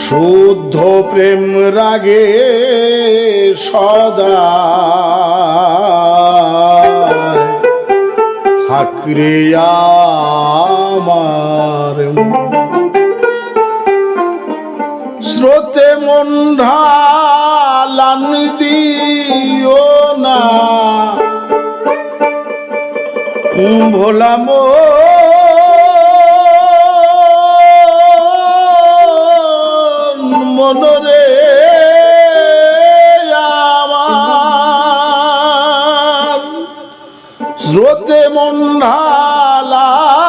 শুদ্ধ প্রেম রাগে সদা। থাকরে আমার স্রোতে মন ভোলা মন মনরে আমার। স্রোতে মন ঢালানি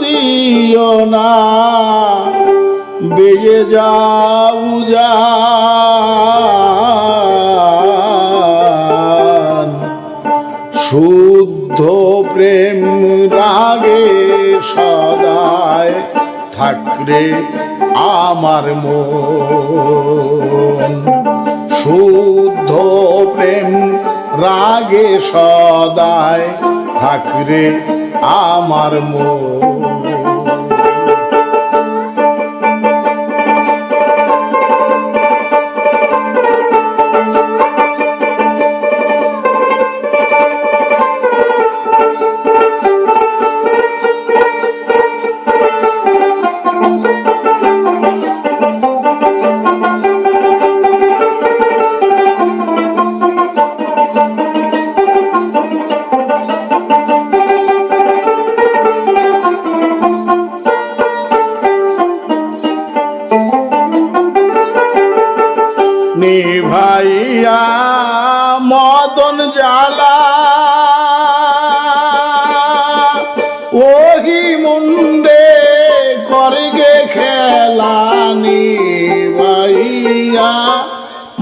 দিও না বেয়ে যাও যান শুদ্ধ প্রেম রাগে সদায়। থাকরে আমার মন। শুদ্ধ প্রেম রাগে সদায়। থাকরে আমার মন।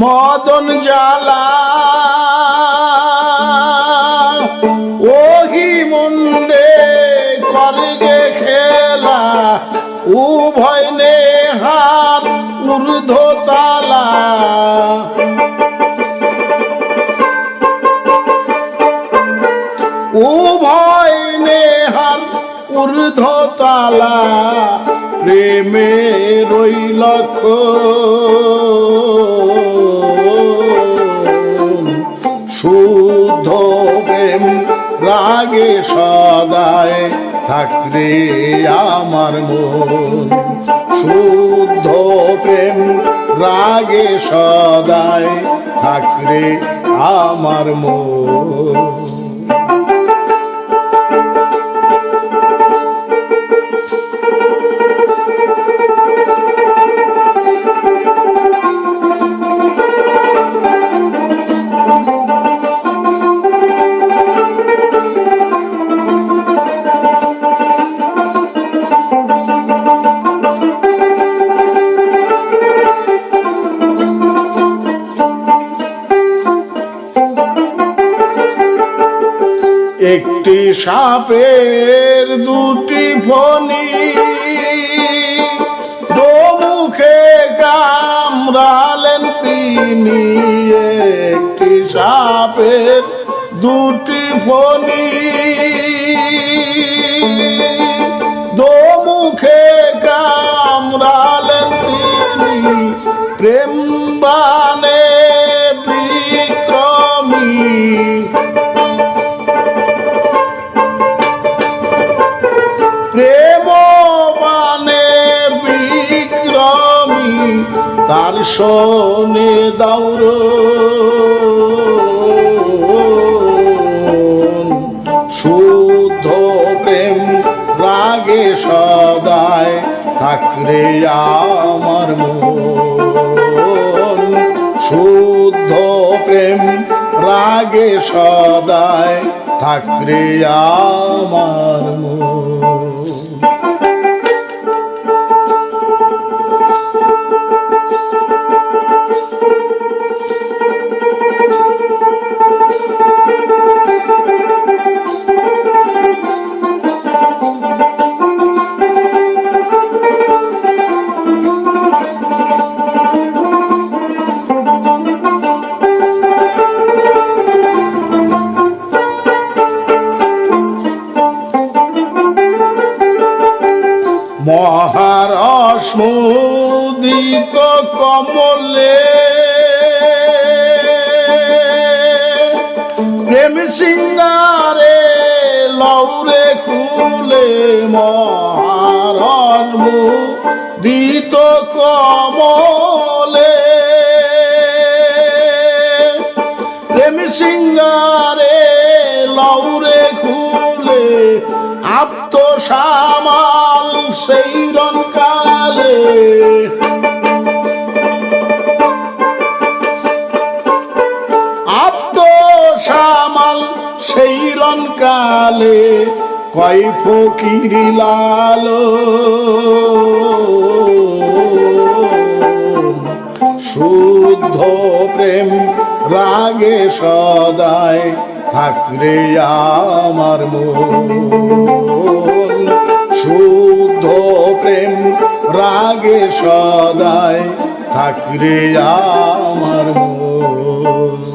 মদন জ্বালা ওহি মুন্ডে করগে খেলা, উভয় নেহাত ঊর্ধ্ব তালা উভয় নেহার ঊর্ধ্ব তালা প্রেমে রইল রাগে সদায় থাকলে আমার মন। শুদ্ধ প্রেম রাগে সদায় থাকলে আমার মন। একটি সাপের দুটি ফণি মুখে কামড়ালেন তিনি। একটি সাপের দুটি ফণি তার শোনে দৌর শুদ্ধ প্রেম রাগে সদায় থাকরে আমার মন। শুদ্ধ প্রেম রাগে সদায় থাকরে আমার মহারস কমলে। প্রেম সিংহারে লৌরে খুলে মহারস দিত কমলে। প্রেম সিংহারে লৌরে খুলে আপ্ত সামা সেই রন কালে আপ্ত সামাল সেই রন কালে কয় ফকির লালো। শুদ্ধ প্রেম রাগে সদায় থাকরে আমার মন। শুদ্ধ প্রেম রাগে সদায় থাকরে আমার মন।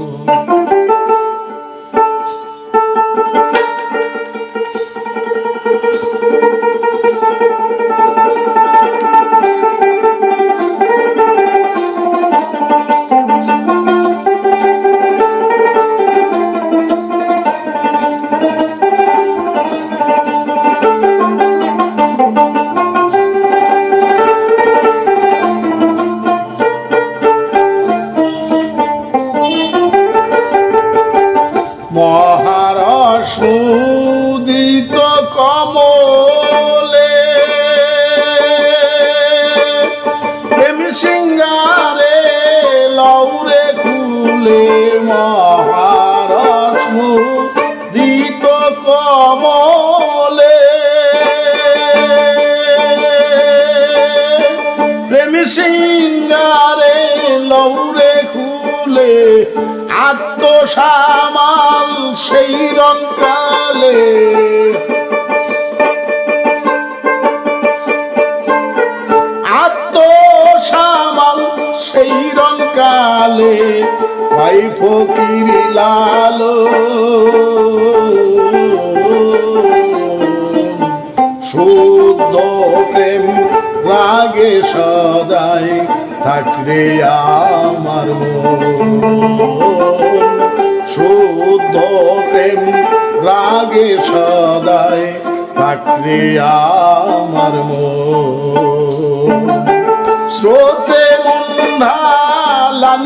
আত্মসামাল সেই রঙ্কালে আত্মসামাল সেই ভাই ফকির লালো। শুদ্ধ প্রেম রাগে সদাই থাকরে আমার শুদ্ধ প্রেম রাগে সদায় থাকরে আমার মন। স্রোতে মুন্ডা লান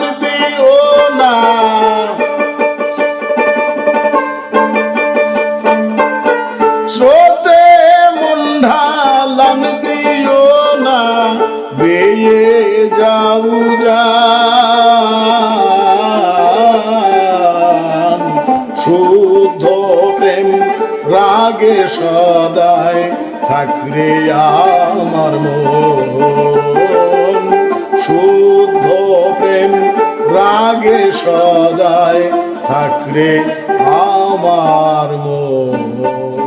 রাগে সদায় থাকরে আমার মন। শুদ্ধ প্রেম রাগে সদায় থাকরে আমার মন।